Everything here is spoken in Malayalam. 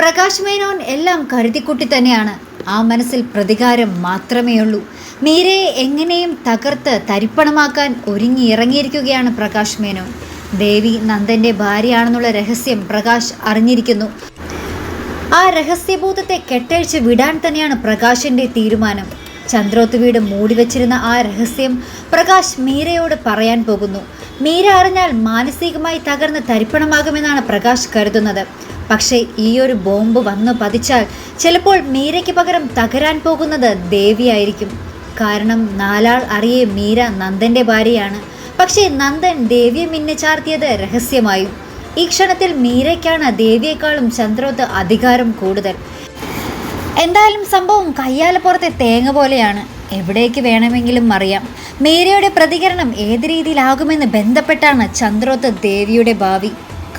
പ്രകാശ് മേനോൻ എല്ലാം കരുതിക്കുട്ടി തന്നെയാണ്. ആ മനസ്സിൽ പ്രതികാരം മാത്രമേ ഉള്ളൂ മീരയെ എങ്ങനെയും തകർത്ത് തരിപ്പണമാക്കാൻ ഒരുങ്ങി ഇറങ്ങിയിരിക്കുകയാണ് പ്രകാശ് മേനോൻ. ദേവി നന്ദന്റെ ഭാര്യയാണെന്നുള്ള രഹസ്യം പ്രകാശ് അറിഞ്ഞിരിക്കുന്നു. ആ രഹസ്യബോധത്തെ കെട്ടഴിച്ച് വിടാൻ തന്നെയാണ് പ്രകാശിന്റെ തീരുമാനം. ചന്ദ്രോത്ത് വീട് മൂടിവെച്ചിരുന്ന ആ രഹസ്യം പ്രകാശ് മീരയോട് പറയാൻ പോകുന്നു. മീര അറിഞ്ഞാൽ മാനസികമായി തകർന്ന് തരിപ്പണമാകുമെന്നാണ് പ്രകാശ് കരുതുന്നത്. പക്ഷേ ഈ ഒരു ബോംബ് വന്നു പതിച്ചാൽ ചിലപ്പോൾ മീരയ്ക്ക് പകരം തകരാൻ പോകുന്നത് ദേവിയായിരിക്കും. കാരണം നാലാൾ അറിയേ മീര നന്ദന്റെ ഭാര്യയാണ്. പക്ഷേ നന്ദൻ ദേവിയെ മിന്നച്ചാർത്തിയത് രഹസ്യമായി. ഈ ക്ഷണത്തിൽ മീരയ്ക്കാണ് ദേവിയേക്കാളും ചന്ദ്രോത്ത് അധികാരം കൂടുതൽ. എന്തായാലും സംഭവം കയ്യാലപ്പുറത്തെ തേങ്ങ പോലെയാണ്. എവിടേക്ക് വേണമെങ്കിലും അറിയാം. മീരയുടെ പ്രതികരണം ഏത് രീതിയിലാകുമെന്ന് ബന്ധപ്പെട്ടാണ് ചന്ദ്രോത്ത് ദേവിയുടെ ഭാവി.